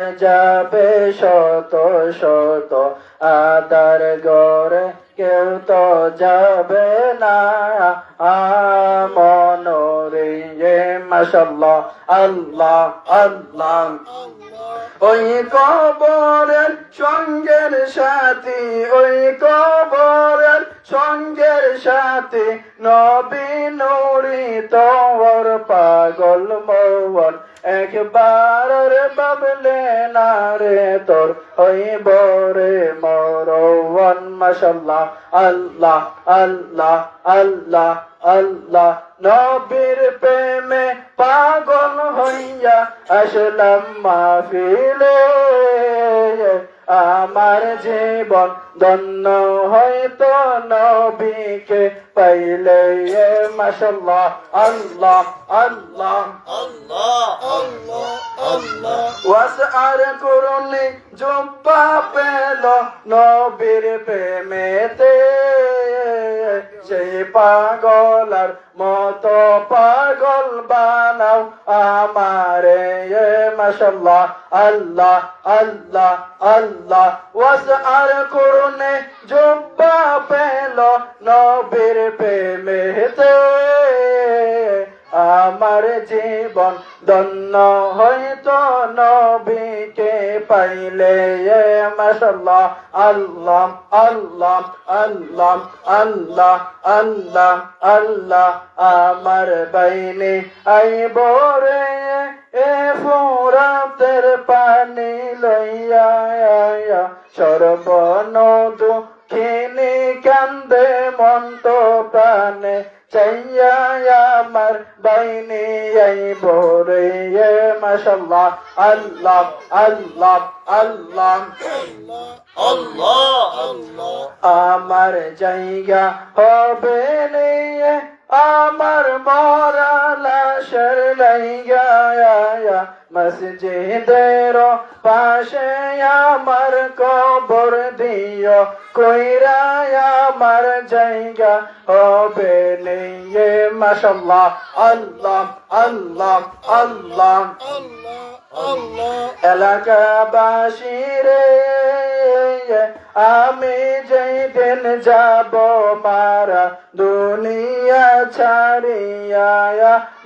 যাবে শত শত আদার গড়ে, কেউ তো যাবে না। মনোরে মাসাল্লাহ আল্লাহ আল্লাহ। ওই কবরের সঙ্গের সাথী, ওই কবরের সঙ্গের সাথী নবী নুরি তোর পাগল মৌবন, একবার রে বাবলে না রে তোর ওই বরে মরওয়ান মাশাল্লাহ, আল্লাহ আল্লাহ আল্লাহ আল্লাহ, নবীর প্রেমে পাগল হইয়া আসলাম মাহফিলে। আমার জীবন ধন্য হয়তো নবীকে পাইলে মাশাল্লাহ আল্লাহ আল্লাহ আল্লাহ আল্লাহ Allah. ওয়াসআর করুনি জব্বা পেল নবীর প্রেমেতে সেই পাগলার মত পাগল বানাও আমারে মাশাল্লাহ আল্লাহ আল্লাহ আল্লাহ। ওয়াসআর করুনে জুব্বা পেল নবীর প্রেমেতে জীবন ধন্য হয়তো নবীকে পাইলে মাশাল্লাহ আল্লাহ আল্লাহ আল্লাহ আল্লাহ আল্লাহ আল্লাহ আমার বাইনে আইব রে এ ফুরাতের পানি লইয়া, সর্বনদু খিনি কান্দে মন্ত প্রাণে। চাইয়া আমার বাইনি আই বরে মাশাল্লাহ আল্লাহ আল্লাহ আল্লাহ আল্লাহ. আমার জায়গা হবে নিয়ে আমার মরা লাশের লাইগা মসজিদের পাশে আমার কবর দিও কইরা আমার জায়গা হবে নিয়ে মাশাল্লাহ আল্লাহ আল্লাহ আল্লাহ Allah, Allah. এলাকাবাসী রে, আমি যেই দিন যাব মারা দুনিয়া ছাড়িয়া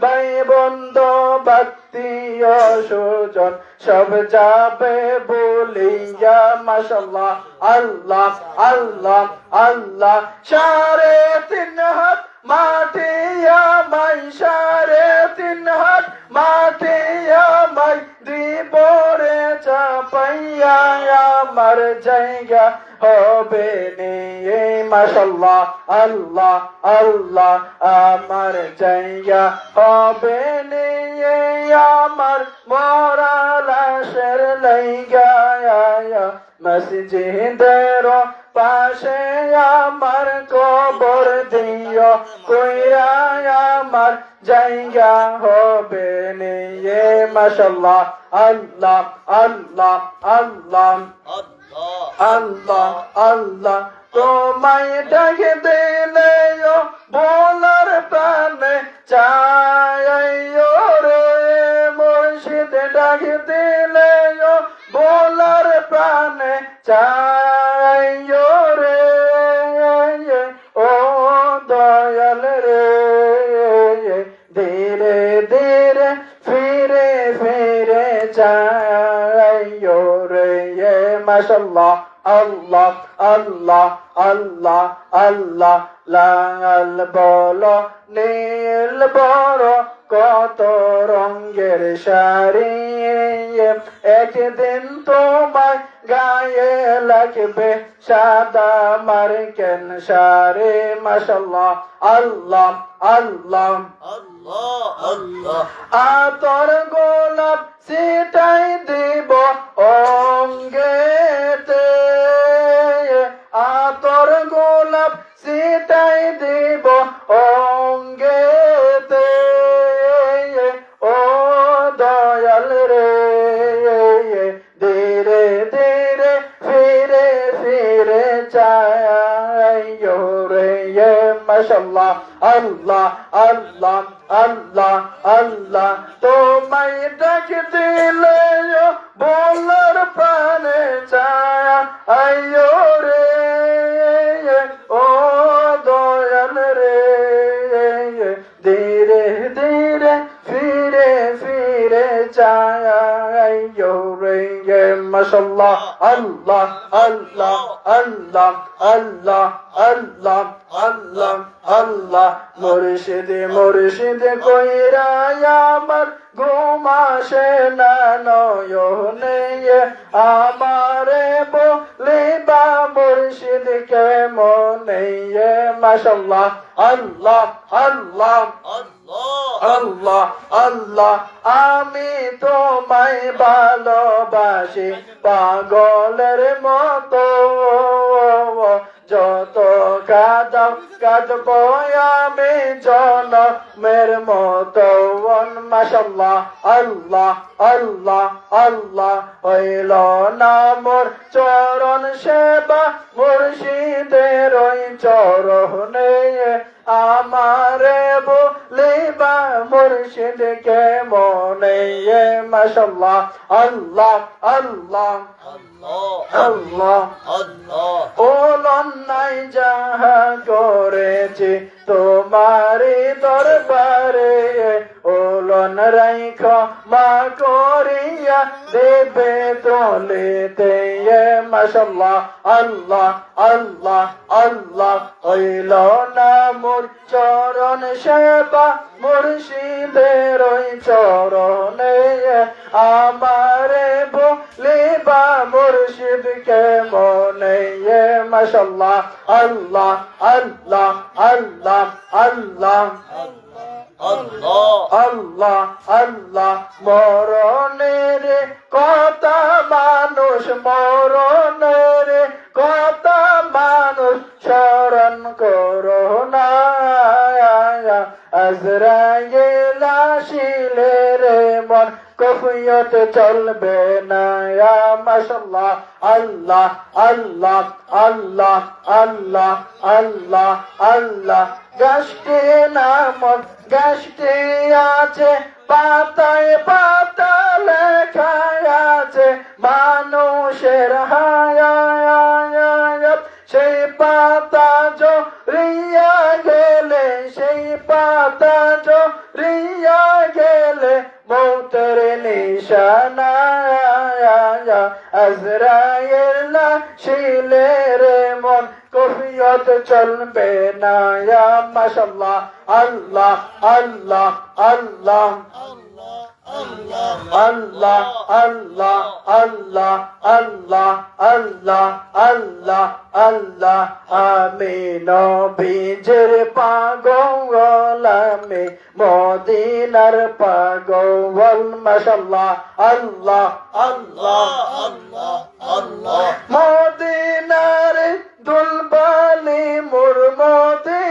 ভাই বন্ধু ভক্তীয় সুজন সব যাবে বলিয়া, মাশাল্লাহ, আল্লাহ আল্লাহ আল্লাহ, সাড়ে তিন হাত মাটিয়া মাই সাড়ে তিন হাত মাটিয়া মাই দিবরে চাপাইয়া, আমার জায়গা হবে নিয়ে মাশাল্লাহ, আল্লাহ আল্লাহ, আমার জায়গা হবে নিয়ে আমার মরা লাশের লাইগা মসজিদের পাশে আমার কবর কইরা আমার জায়গা হবে নিয়ে মাশাল্লাহ। আল্লাহ আল্লাহ আল্লাহ। আল্লাহ আল্লাহ। তোমায় ডাকে দিলে আল্লাহ আল্লাহ আল্লাহ আল্লাহ লাল বলো নীল বড় কত রঙের শাড়ি। একদিন তোমায় গায়ে লাগবে সাদা মার্কেন শাড়ি। মাশাল্লাহ আল্লাহ আল্লাহ। Allah, Allah. আতর গোলাপ সেটাই দেব তোমায় ডাক দিলে বলার প্রাণে ছায়া। আইয়ো মাশাল্লাহ আল্লাহ আল্লাহ আল্লাহ আল্লাহ আল্লাহ আল্লাহ আল্লাহ। মুর্শিদে মুর্শিদে কইরা আমার ঘুমাসে না, নয়নে আমারে বলিবা মুর্শিদ কে মনে মাশাল্লাহ আল্লাহ আল্লাহ আল্লাহ। আল্লাহ আল্লাহ আমি তোমায় ভালোবাসি। পাগলের মতো যত কাদাও কাঁদব আমি জনমের মতো মাসাল্লাহ আল্লাহ আল্লাহ আল্লাহ হইল না মোর চরণ সেবা মুর্শিদের ওই চরণে আমারে বলিবা মুর্শিদ কে মনে মাসাল্লাহ আল্লাহ আল্লাহ আল্লাহ আল্লাহ করেছি তোমারি দরবারে ওলন রাইখ মা করিয়া দেবে তোলেতে মাসাল্লাহ আল্লাহ আল্লাহ আল্লাহ, হইল না মোর চরণ সেবা, মুর্শিদের ওই চরণে, আমারে বলিবা Mürşid kemaneye maşallah Allah Allah Allah Allah. Allah Allah Allah. মরণের কত মানুষ মরণের কত মানুষ শরণ করো না আজরাইল আসিলে রে মন কফিয়ত চলবে না মাশাল্লাহ আল্লাহ আল্লাহ আল্লাহ আল্লাহ আল্লাহ আল্লাহ। গাছটি নামক গাছটি আছে, পাতায় পাতা লেখা আছে, মানুষের হায়া সেই পাতা জড়িয়া গেলে সেই পাতা নিশানা আজরায়েল শিলে রে মন কফিয়ত চলবে না। মাশাল্লাহ আল্লাহ আল্লাহ আল্লাহ। আল্লাহ আল্লাহ আল্লাহ আল্লাহ আল্লাহ আল্লাহ আল্লাহ আমি নবীজের পাগল আমি মদিনার পাগল মাশাল্লাহ আল্লাহ আল্লাহ আল্লাহ আল্লাহ মদিনার দুলবালি মুর মদিনা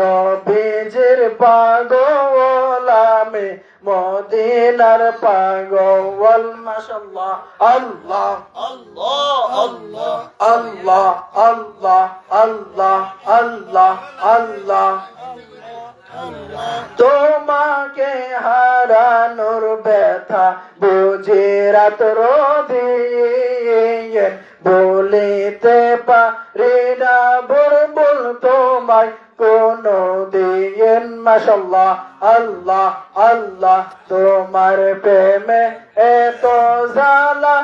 নবীজির পাগলামে মদিনার পাগল। মাশাল্লাহ আল্লাহ আল্লাহ আল্লাহ আল্লাহ আল্লাহ আল্লাহ আল্লাহ। আল্লাহ তোমাকে হারানোর ব্যথা বুঝে রাত রোদিয়ে বলিতে পারি না বুলবুল তোমায় কোন দিন মাশাল্লাহ, আল্লাহ আল্লাহ তোমার প্রেমে এত জালা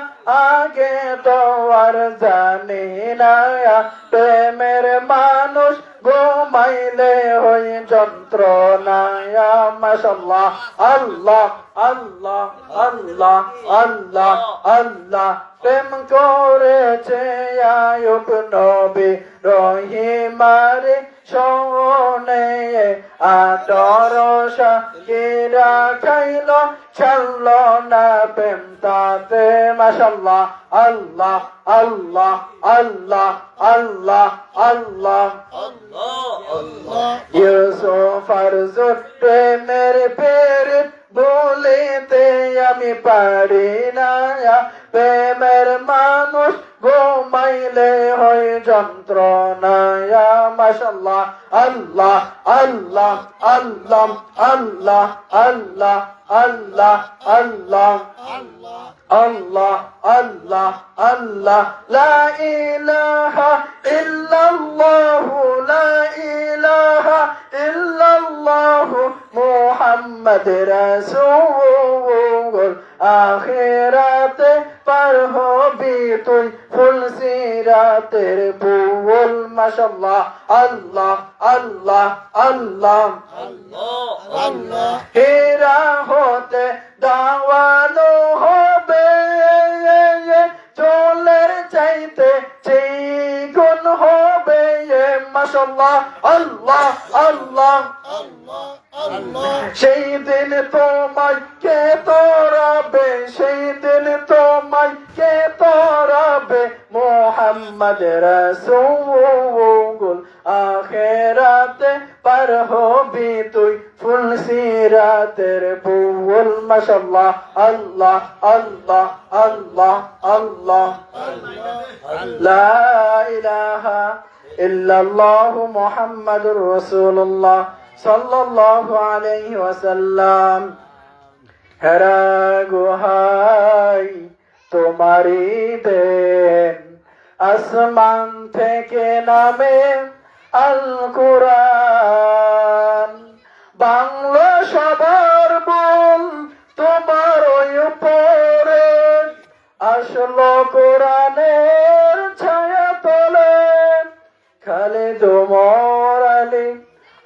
আগে তো আর জানি না প্রেমের মানুষ ঘুমাইলে হই যন্ত্রণা মাশাল্লাহ, আল্লাহ Allah, Allah, Allah, Allah. Prem kore che ayub nobi rohimari shone adorosha kira kailo challo na prem tate mashallah Allah, Allah, Allah, Allah, Allah, Allah, Allah. Yusuf arzut premer perit বলিতে আমি পারি না। প্রেমের মানুষ ঘুমাইলে হয় যন্ত্রণা মাসাল্লাহ আল্লাহ আল্লাহ আল্লাহ আল্লাহ আল্লাহ আল্লাহ আল্লাহ আল্লাহ। আল্লাহ আল্লাহ লা ইলাহা ইল্লাল্লাহ লা ইলাহা ইল্লাল্লাহ মুহাম্মদ রাসূল আখিরাতে পার হবি তুই ফুল সিরাতের বুল মাশাল্লাহ আল্লাহ আল্লাহ আল্লাহ। Allah, Allah, হীরা হতে দাওয়ানো হবে মাশাল্লাহ আল্লাহ আল্লাহ। সেই দিন তোমায় কে তোরাবে সেই দিন তোমায় কে তোরাবে মোহাম্মদ রসুল আখেরাতে পার হবি তুই, ফুল বুল মাশাল্লাহ আল্লাহ আল্লাহ আল্লাহ আল্লাহ। আল্লাহ ইল্লাল্লাহু মুহাম্মাদুর রাসূলুল্লাহ সাল্লাল্লাহু আলাইহি ওয়াসাল্লাম। হেরা গুহাই তোমারই দেন। আসমান থেকে নামে আল কোরআন বাংলা সবার বল তোমার ওই উপরে। আসলো কোরআনের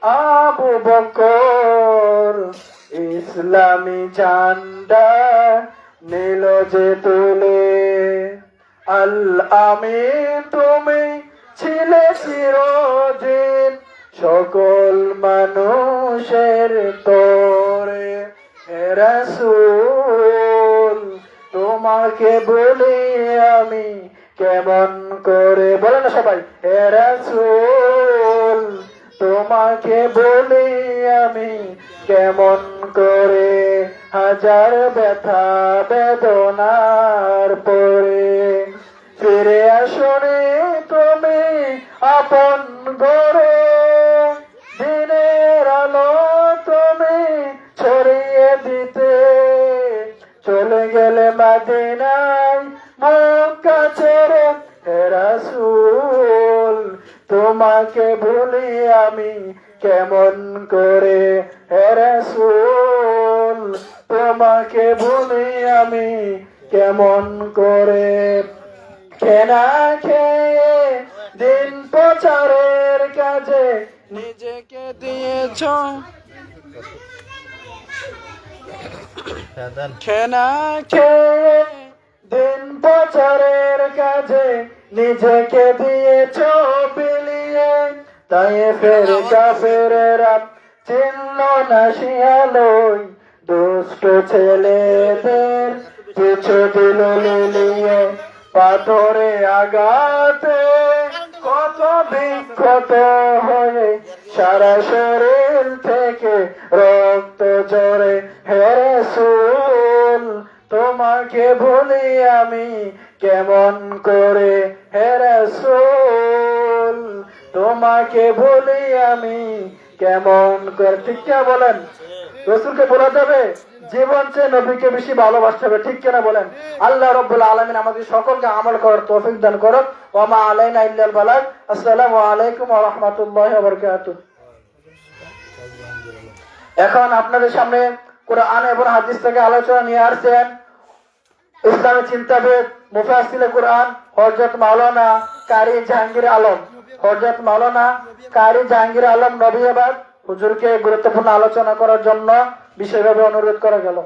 আবু বকর ইসলামী ঝান্ডা নীল যে তুলে। আল আমি তুমি ছিলে চিরদিন সকল মানুষের তোরে। রাসূল, তোমাকে বলি আমি কেমন করে? বলে না সবাই, হে রাসূল। তোমাকে বলি আমি কেমন করে হাজার ব্যথা বেদনার পরে। ফিরে আসনে তুমি আপন গড়ে দিনের আলো তুমি ছড়িয়ে দিতে। চলে গেলে মাদিনায় মক্কা ছেড়ে হে রাসূল। তোমাকে ভুলি আমি কেমন করে? হে রাসূল, তোমাকে ভুলি আমি কেমন করে? খেনা খেয়ে দিন প্রচারের কাজে নিজেকে দিয়েছ। খেনা খেয়ে দিন প্রচারের কাজে নিজেকে দিয়েছ। তাই ফের কাফেরেরা চিনল না শিয়ালই দুষ্ট ছেলেদের কিছু দিল লিলিয়ে পাথরে আঘাতে। কত বিক্ষত হয়ে সারা শরীর থেকে রক্ত জরে হেরে সুল তোমাকে ভুলি আমি কেমন করে? হেরে সুল তোমাকে ভুলি আমি কেমন করে? ঠিক কে বলেন? রসুলকে বলা যাবে জীবন চেয়ে নবীকে বেশি ভালোবাসতে হবে, ঠিক কিনা বলেন? আল্লাহ রব্বুল আলমিন আমাদের সকলকে আমল করার তৌফিক দান করুন ওমা আলাইনা ইল্লাল বালাগ আসসালামু আলাইকুম ওয়া রাহমাতুল্লাহি এখন আপনাদের সামনে কোরআন এবং হাদিস থেকে আলোচনা নিয়ে আসছেন ইসলামী চিন্তাবিদ মুফাসিল কোরআন হজরত মাওলানা কারি জাহাঙ্গীর আলম। হজরত মাওলানা কারি জাহাঙ্গীর আলম নবীবাদ হুজুরকে গুরুত্বপূর্ণ আলোচনা করার জন্য বিশেষভাবে অনুরোধ করা গেল।